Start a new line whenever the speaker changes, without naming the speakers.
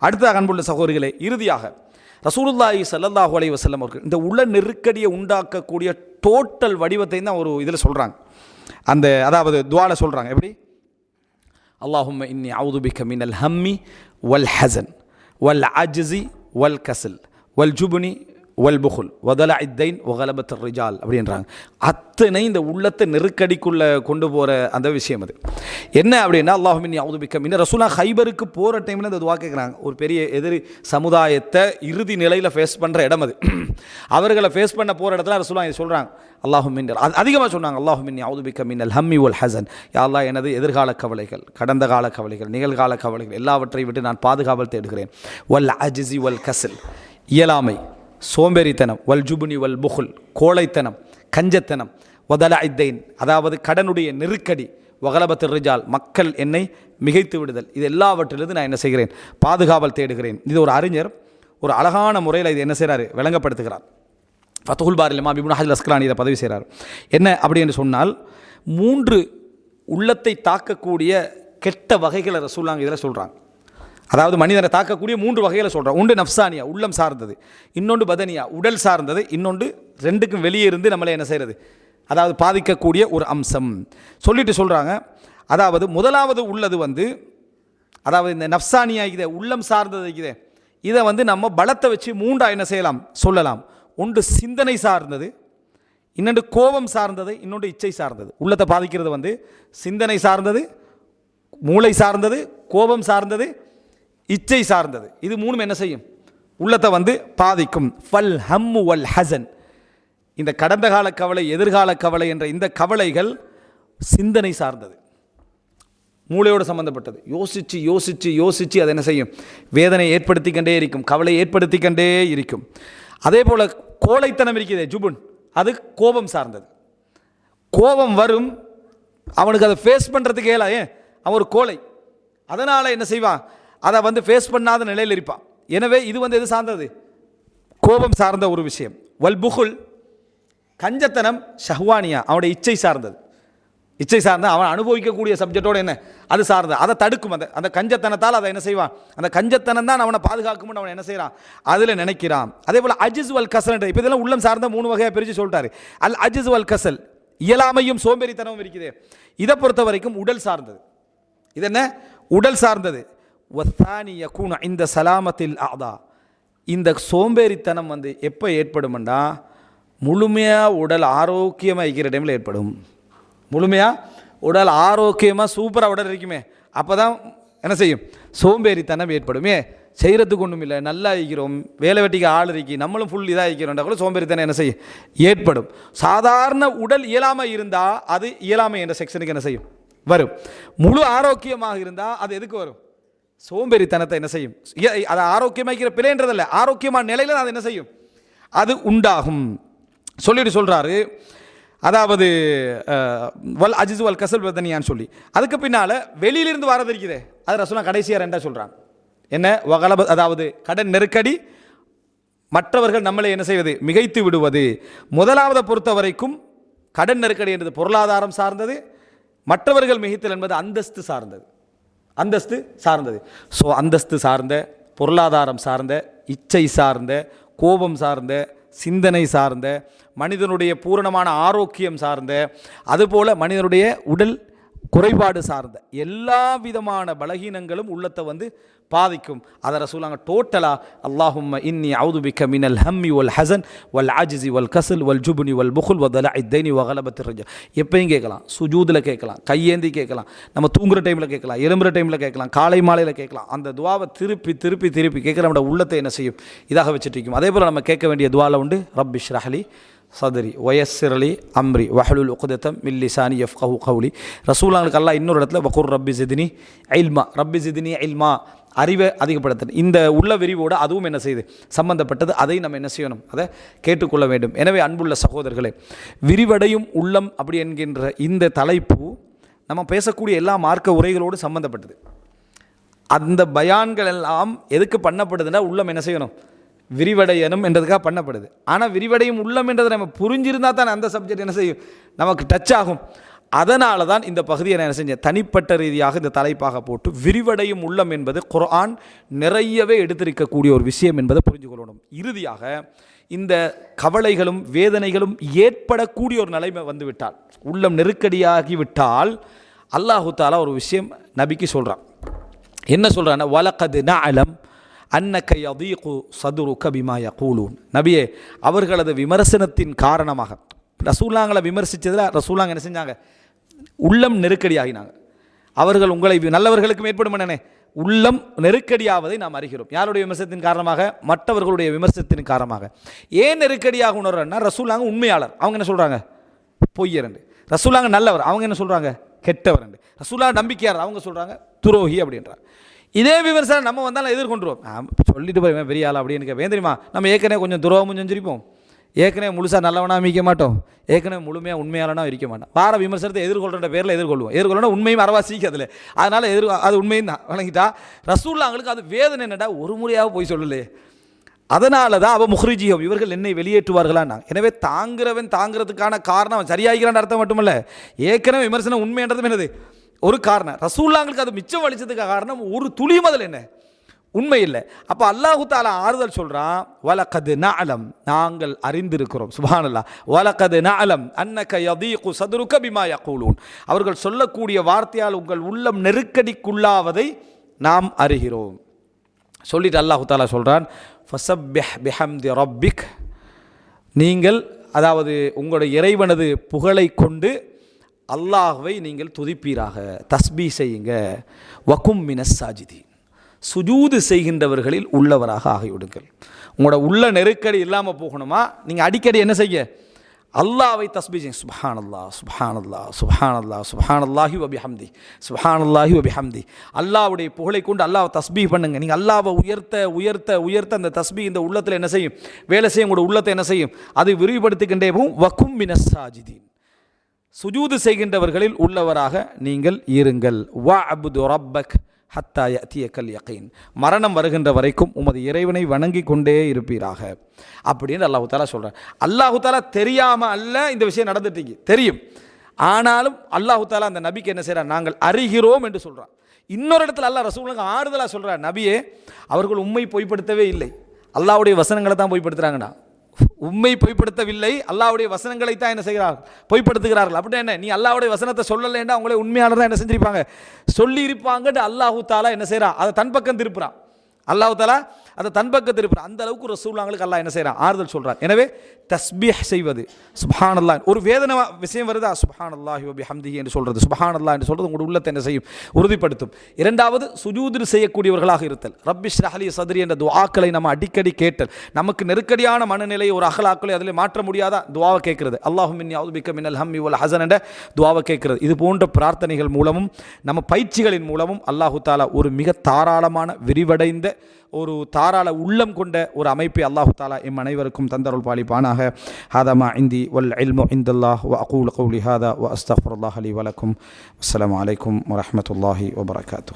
அடுத்ததாக அன்புள்ள சகோதரிகளே இறுதியாக ரசூலுல்லாஹி சல்லல்லாஹு அலைஹி வசல்லம் அவர்கள் இந்த உள்ள நெருக்கடியை உண்டாக்கக்கூடிய டோட்டல் வடிவத்தை தான் ஒரு இதில் சொல்கிறாங்க அந்த அதாவது துவால சொல்கிறாங்க எப்படி? அல்லாஹும் இன்னி அவுதுபிக்க மின் அல் ஹம்மி வல் ஹசன் வல் அஜ்ஸி வல் கசல் வல் ஜுபுனி வல் புகுல் வதல இத்தைன் ஒகலபத் ரிஜால் அப்படின்றாங்க. அத்தனை இந்த உள்ளத்தை நெருக்கடிக்குள்ளே கொண்டு போகிற அந்த விஷயம் அது. என்ன அப்படின்னா அல்லாஹும் இன்னி இன்னும் ரசூலா. ஹைபருக்கு போகிற டைமில் இந்த துவா கேட்குறாங்க ஒரு பெரிய எதிரி சமுதாயத்தை இறுதி நிலையில் ஃபேஸ் பண்ணுற இடம் அது. அவர்களை ஃபேஸ் பண்ண போகிற இடத்துல ரசூலா இதை சொல்கிறாங்க அல்லாஹுமின் அது அதிகமாக சொன்னாங்க அல்லாஹுமின் மின்னி மின்னல் ஹம்மி ஒல் ஹசன். யாழ்லா எனது எதிர்கால கவலைகள் கடந்த கால கவலைகள் நிகழ்கால கவலைகள் எல்லாவற்றை விட்டு நான் பாதுகாவல் தேடுகிறேன். வல் அஜிசி வல் கசல் இயலாமை. சோம்பேறித்தனம் வல் ஜுபுனி வல் புகுல் கோழைத்தனம் கஞ்சத்தனம் வதல ஐத்தைன் அதாவது கடனுடைய நெருக்கடி வகலபத்து ரிஜால் மக்கள் என்னை மிகைத்து விடுதல். இது எல்லாவற்றிலிருந்து நான் என்ன செய்கிறேன்? பாதுகாவல் தேடுகிறேன். இது ஒரு அறிஞர் ஒரு அழகான முறையில் இது என்ன செய்கிறாரு விளங்கப்படுத்துகிறார். ஃபத்துல் பாரில் மாபிபுன் ஹஜல் அஸ்கலானி இதை பதவி செய்கிறார் என்ன அப்படி என்று சொன்னால் மூன்று உள்ளத்தை தாக்கக்கூடிய கெட்ட வகைகளை ரசூலாங்க இதில் சொல்கிறாங்க அதாவது மனிதனை தாக்கக்கூடிய மூன்று வகையில் சொல்கிறோம் ஒன்று நஃப்சானியா உள்ளம் சார்ந்தது. இன்னொன்று பதனியா உடல் சார்ந்தது. இன்னொன்று ரெண்டுக்கும் வெளியே இருந்து நம்மளை என்ன செய்கிறது அதாவது பாதிக்கக்கூடிய ஒரு அம்சம். சொல்லிட்டு சொல்கிறாங்க அதாவது முதலாவது உள்ளது வந்து அதாவது இந்த நஃப்சானியா இதை உள்ளம் சார்ந்தது இதை இதை வந்து நம்ம பலத்தை வச்சு மூண்டா என்ன செய்யலாம்? சொல்லலாம். ஒன்று சிந்தனை சார்ந்தது. இன்னொன்று கோபம் சார்ந்தது. இன்னொன்று இச்சை சார்ந்தது. உள்ளத்தை பாதிக்கிறது வந்து சிந்தனை சார்ந்தது மூளை சார்ந்தது கோபம் சார்ந்தது இச்சை சார்ந்தது. இது மூணும் என்ன செய்யும்? உள்ளத்தை வந்து பாதிக்கும். ஃபல் ஹம்மு வல் ஹசன். இந்த கடந்த கால கவலை எதிர்கால கவலை என்ற இந்த கவலைகள் சிந்தனை சார்ந்தது. மூளையோடு சம்பந்தப்பட்டது. யோசித்து யோசித்து யோசித்து அதை என்ன செய்யும்? வேதனை ஏற்படுத்திக்கொண்டே இருக்கும். கவலை ஏற்படுத்திக்கொண்டே இருக்கும். அதே போல் கோழைத்தனம் இருக்கிறதே ஜுபுன். அது கோபம் சார்ந்தது. கோபம் வரும். அவனுக்கு அதை ஃபேஸ் பண்ணுறதுக்கு ஏலா ஏன்? அவன் ஒரு கோழை. அதனால் என்ன செய்வான்? அதை வந்து ஃபேஸ் பண்ணாத நிலையில் இருப்பான். எனவே இது வந்து எது சார்ந்தது? கோபம் சார்ந்த ஒரு விஷயம். வல் புகுல் கஞ்சத்தனம் ஷஹ்வானியா அவனுடைய இச்சை சார்ந்தது. இச்சை சார்ந்த அவன் அனுபவிக்கக்கூடிய சப்ஜெக்டோடு என்ன? அது சார்ந்தது. அதை தடுக்கும் அந்த அந்த கஞ்சத்தனத்தால் அதை என்ன செய்வான்? அந்த கஞ்சத்தனம் தான் அவனை பாதுகாக்கும்னு அவன் என்ன செய்கிறான் அதில் நினைக்கிறான். அதே போல் அஜிஸ் வல் கசல் இப்போ இதெல்லாம் உள்ளம் சார்ந்த மூணு வகையாக பிரித்து சொல்லிட்டாரு. அல் அஜிஸ் வல் கசல் இயலாமையும் சோம்பேறித்தனமும் இருக்குது. இதை பொறுத்த வரைக்கும் உடல் சார்ந்தது. இது என்ன? உடல் சார்ந்தது. வத்தானி யக்கூன இந்த சலாமத்தில் ஆதா இந்த சோம்பேறித்தனம் வந்து எப்போ ஏற்படும்னா முழுமையாக உடல் ஆரோக்கியமாக இருக்கிற டைமில் ஏற்படும். முழுமையாக உடல் ஆரோக்கியமாக சூப்பராக உடல் இருக்குமே அப்போ தான் என்ன செய்யும்? சோம்பேறித்தனம் ஏற்படுமே. செய்கிறதுக்கு ஒன்றும் இல்லை நல்லா இருக்கிறோம் வேலை வெட்டிக்கு ஆள் இருக்கி நம்மளும் ஃபுல் இதாக இருக்கிறோம்டா கூட சோம்பேறித்தனம் என்ன செய்யும்? ஏற்படும். சாதாரண உடல் இயலாமல் இருந்தால் அது இயலாமை என்ற செக்ஷனுக்கு என்ன செய்யும்? வரும். முழு ஆரோக்கியமாக இருந்தால் அது எதுக்கு வரும்? சோம்பேறித்தனத்தை என்ன செய்யும்? அதை ஆரோக்கியமாக்கிற பிழைன்றதில்ல. ஆரோக்கியமான நிலையில் அது என்ன செய்யும்? அது உண்டாகும். சொல்லிட்டு சொல்கிறாரு அதாவது வல் அஜிஸ் வல் கசல் பதனியான்னு சொல்லி. அதுக்கு பின்னால் வெளியிலிருந்து வரது இருக்குதே. அது ரசோலா கடைசியாக ரெண்டாக சொல்கிறான் என்ன? வகலப அதாவது கடன் நெருக்கடி. மற்றவர்கள் நம்மளை என்ன செய்வது? மிகைத்து விடுவது. முதலாவதை பொறுத்த வரைக்கும் கடன் நெருக்கடி என்பது பொருளாதாரம் சார்ந்தது. மற்றவர்கள் மிகைத்தல் என்பது அந்தஸ்து சார்ந்தது. அந்தஸ்து சார்ந்தது. ஸோ அந்தஸ்து சார்ந்த பொருளாதாரம் சார்ந்த இச்சை சார்ந்த கோபம் சார்ந்த சிந்தனை சார்ந்த மனிதனுடைய பூரணமான ஆரோக்கியம் சார்ந்த அதுபோல் மனிதனுடைய உடல் குறைபாடு சார்ந்த எல்லா விதமான பலகீனங்களும் உள்ளத்தை வந்து பாதிக்கும். அதை ரசூலாங்க டோட்டலாக அல்லாஹும் இன்னி அவுது பிக்க மினல் ஹம்மி ஒல் ஹசன் வல் ஆஜிசி வல் கசல் வல் ஜுபுனி வல் புகுல் வதல இத்தைனி வகலபத்து ரஜ. எப்பயும் கேட்கலாம். சுஜூதில் கேட்கலாம். கையேந்தி கேட்கலாம். நம்ம தூங்குற டைமில் கேட்கலாம். எலும்புற டைமில் கேட்கலாம். காலை மாலையில் கேட்கலாம். அந்த துவாவை திருப்பி திருப்பி திருப்பி கேட்குற நம்மளோட உள்ளத்தை என்ன செய்யும்? இதாக வச்சுட்டு இருக்கும் அதே போல் நம்ம கேட்க வேண்டிய துவால உண்டு. ரப்பிஷ் ரஹலி சதுரி வயஸ்ஸிரலி அம்ரி வஹலுல் உக்தத்தம் மில்லிசானி யஃப்கஹு கவுலி ரசூலாங்களுக்கு அல்லா இன்னொரு இடத்துல பகூர் ரப்பி ஜிதினி ஐல்மா ரப்பி ஜிதினி ஐல்மா அறிவை அதிகப்படுத்தணும். இந்த உள்ள விரிவோடு அதுவும் என்ன செய்யுது? சம்பந்தப்பட்டது. அதை நம்ம என்ன செய்யணும்? அதை கேட்டுக்கொள்ள வேண்டும். எனவே அன்புள்ள சகோதரர்களே விரிவடையும் உள்ளம் அப்படி என்கின்ற இந்த தலைப்பு நம்ம பேசக்கூடிய எல்லா மார்க்க உரைகளோடு சம்பந்தப்பட்டது. அந்த பயான்கள் எல்லாம் எதுக்கு பண்ணப்படுதுன்னா உள்ளம் என்ன செய்யணும்? விரிவடையணும் என்றதுக்காக பண்ணப்படுது. ஆனால் விரிவடையும் உள்ளம் என்றதை நம்ம புரிஞ்சிருந்தா தான் அந்த சப்ஜெக்ட் என்ன செய்யும்? நமக்கு டச் ஆகும். அதனால தான் இந்த பகுதியை நான் என்ன செஞ்சேன்? தனிப்பட்ட ரீதியாக இந்த தலைப்பாக போட்டு விரிவடையும் உள்ளம் என்பது குரான் நிறையவே எடுத்திருக்கக்கூடிய ஒரு விஷயம் என்பதை புரிஞ்சு கொள்ளணும். இறுதியாக இந்த கவலைகளும் வேதனைகளும் ஏற்படக்கூடிய ஒரு நிலைமை வந்துவிட்டால் உள்ளம் நெருக்கடியாகி விட்டால் அல்லாஹு தாலா ஒரு விஷயம் நபிக்கு சொல்கிறான் என்ன சொல்கிறான்னா வலக்கது அலம் அன்னக்கை அதீகு சதுரு பிமா யகூலூன். நபியே அவர்களது விமர்சனத்தின் காரணமாக. ரசூல்லாங்களை விமர்சித்ததில் ரசூலாங்க என்ன செஞ்சாங்க? உள்ளம் நெருக்கடியாகினாங்க. அவர்கள் உங்களை நல்லவர்களுக்கும் ஏற்படும் என்னனே உள்ளம் நெருக்கடியாவதை நாம் அறிகிறோம். யாருடைய விமர்சனத்தின் காரணமாக? மற்றவர்களுடைய விமர்சனத்தின் காரணமாக. ஏன் நெருக்கடியாக உணர்றன்னா ரசூலாங்க உண்மையாளர். அவங்க என்ன சொல்கிறாங்க பொய்யரண்டு. ரசூலாங்க நல்லவர். அவங்க என்ன சொல்கிறாங்க கெட்டவர் ரசூலா நம்பிக்கையார் அவங்க சொல்கிறாங்க துரோகி அப்படின்றார். இதே விமர்சனம் நம்ம வந்தாலும் எதிர்கொண்டுருவோம். சொல்லிட்டு போய் பெரிய ஆள் அப்படின்னு கேட்பேன் தெரியுமா? நம்ம ஏற்கனவே கொஞ்சம் துரோகமும் செஞ்சிருப்போம். ஏற்கனவே முழுசாக நல்லவனாக மிக்க மாட்டோம். ஏற்கனவே முழுமையாக உண்மையாளனா இருக்க மாட்டோம். வார விமர்சனத்தை எதிர்கொள்கிற பேரில் எதிர்கொள்வோம். எதிர்கொள்ளணும் உண்மையும் அறவா அதில் அதனால் எதிர் அது உண்மையும் தான். வழங்கிட்டா ரசூல்லாங்களுக்கு அது வேதனை என்னடா? ஒரு முறையாக போய் சொல்லலையே அதனால தான் அவ முஹ்ரிஜியம் இவர்கள் என்னை வெளியேற்றுவார்களான்னா எனவே தாங்குறவன் தாங்குறதுக்கான காரணம் அவன் அர்த்தம் மட்டுமல்ல. ஏற்கனவே விமர்சனம் உண்மைன்றதும் என்னது? ஒரு காரணம். ரசூல்லாங்களுக்கு அது மிச்சம் வலிச்சதுக்கு காரணம் ஒரு துளியும் அதில் என்ன? உண்மை இல்லை. அப்போ அல்லாஹு தாலா ஆறுதல் சொல்கிறான் வலக்கது அலம் நாங்கள் அறிந்திருக்கிறோம். சுபானல்லா வலக்கது நஅலம் அன்னக யதீகு சதுருக்க பிமா யகூலூன். அவர்கள் சொல்லக்கூடிய வார்த்தையால் உங்கள் உள்ளம் நெருக்கடிக்குள்ளாவதை நாம் அறிகிறோம். சொல்லிட்டு அல்லாஹு தாலா சொல்கிறான் ஃபசப்பிஹ் பிஹம்தி ரப்பிக். நீங்கள் அதாவது உங்களுடைய இறைவனது புகழை கொண்டு அல்லாஹ்வை நீங்கள் துதிப்பீராக. தஸ்பீ செய்யுங்க. வக்கும் மினஸ் சாஜிதி சுஜூது செய்கின்றவர்களில் உள்ளவராக ஆகிவிடுங்கள். உங்களோட உள்ள நெருக்கடி இல்லாமல் போகணுமா? நீங்கள் அடிக்கடி என்ன செய்ய? அல்லாவை தஸ்பீ செய்யும் சுபஹான் அல்லா சுபஹான் அல்லா சுபஹான் அல்லா சுபஹான் அல்லாஹி வபிஹம்தி சுபஹான் அல்லாஹி வபிஹம்தி அல்லாவுடைய புகழை கொண்டு அல்லாவை தஸ்பீ பண்ணுங்க. நீங்கள் அல்லாவை உயர்த்த உயர்த்த உயர்த்த அந்த தஸ்பீ இந்த உள்ளத்தில் என்ன செய்யும்? வேலை செய்யும் உங்களோட உள்ளத்தை என்ன செய்யும்? அது விரிவுபடுத்திக்கின்றே போகும். வக்கும் மினஸ் சாஜிதீன். சுஜூது செய்கின்றவர்களில் உள்ளவராக நீங்கள் இருங்கள். வா அபுது ரப்பக் ஹத்தா யத்தியக்கல் யக்கீன் மரணம் வருகின்ற வரைக்கும் உமது இறைவனை வணங்கி கொண்டே இருப்பீராக. அப்படின்னு அல்லாஹு தாலா சொல்கிறார் அல்லாஹு தாலா தெரியாமல் அல்ல இந்த விஷயம் நடந்துட்டீங்க. தெரியும். ஆனாலும் அல்லாஹு தாலா அந்த நபிக்கு என்ன செய்கிறார் நாங்கள் அறிகிறோம் என்று சொல்கிறான் இன்னொரு இடத்துல அல்லாஹ் ரசூலுங்க ஆறுதலாக சொல்கிறார் நபியே அவர்கள் உண்மை பொய்ப்படுத்தவே இல்லை. அல்லாவுடைய வசனங்களை தான் பொய்ப்படுத்துகிறாங்கண்ணா உண்மை பொய்ப்படுத்தவில்லை அல்லாவுடைய வசனங்களை தான் என்ன செய்கிறார்? பொய்ப்படுத்துகிறார்கள். அப்படின்னா என்ன? நீ அல்லாவுடைய வசனத்தை சொல்லலைன்னா அவங்களே உண்மையாளர் தான் என்ன செஞ்சிருப்பாங்க? சொல்லி அல்லாஹூ தாலா என்ன செய்கிறான் அதை தன் பக்கம் திருப்புறான். அல்லாஹாலா அந்த அதை தன் பக்கத்தில் இருப்பார் அந்த அளவுக்கு ரசூல்லாங்களுக்கு அல்லா என்ன செய்கிறான் ஆறுதல் சொல்கிறான் எனவே தஸ்பீஹ் செய்வது சுபஹான் அல்லா ஒரு வேதனை விஷயம் வருதா? சுபஹான் அல்லாஹி வபி ஹம்திஹி என்று சொல்கிறது சுபஹான் அல்லா என்று சொல்கிறது உங்களுடைய உள்ளத்தை என்ன செய்யும்? உறுதிப்படுத்தும். இரண்டாவது சுஜூதில் செய்யக்கூடியவர்களாக இருத்தல். ரப்பிஷ் ரஹலி சதுரி என்ற துவாக்களை நம்ம அடிக்கடி கேட்டல். நமக்கு நெருக்கடியான மனநிலை ஒரு அகலாக்களை அதில் மாற்ற முடியாதா? துவாவை கேட்கிறது. அல்லாஹு மின் யாவுபிக்க மின்னல் ஹம்மி வல் ஹசன் என்ற துவாவை கேட்கிறது. இது போன்ற பிரார்த்தனைகள் மூலமும் நம்ம பயிற்சிகளின் மூலமும் அல்லாஹு தாலா ஒரு மிக தாராளமான விரிவடைந்த ஒரு தாராள உள்ளம் கொண்ட ஒரு அமைப்பை அல்லாஹு தாலா எம் அனைவருக்கும் தந்தருள் பாலிப்பானாக. ஹாதமா இந்தி வல் இல்மு இந்தல்லாஹ் வ அகூல் கௌலி ஹாதா வ அஸ்தஃபுல்லாஹ் அலி வலக்கும் அஸ்லாம் அலைக்கும் வரமத்துல்லாஹி வபரகாத்து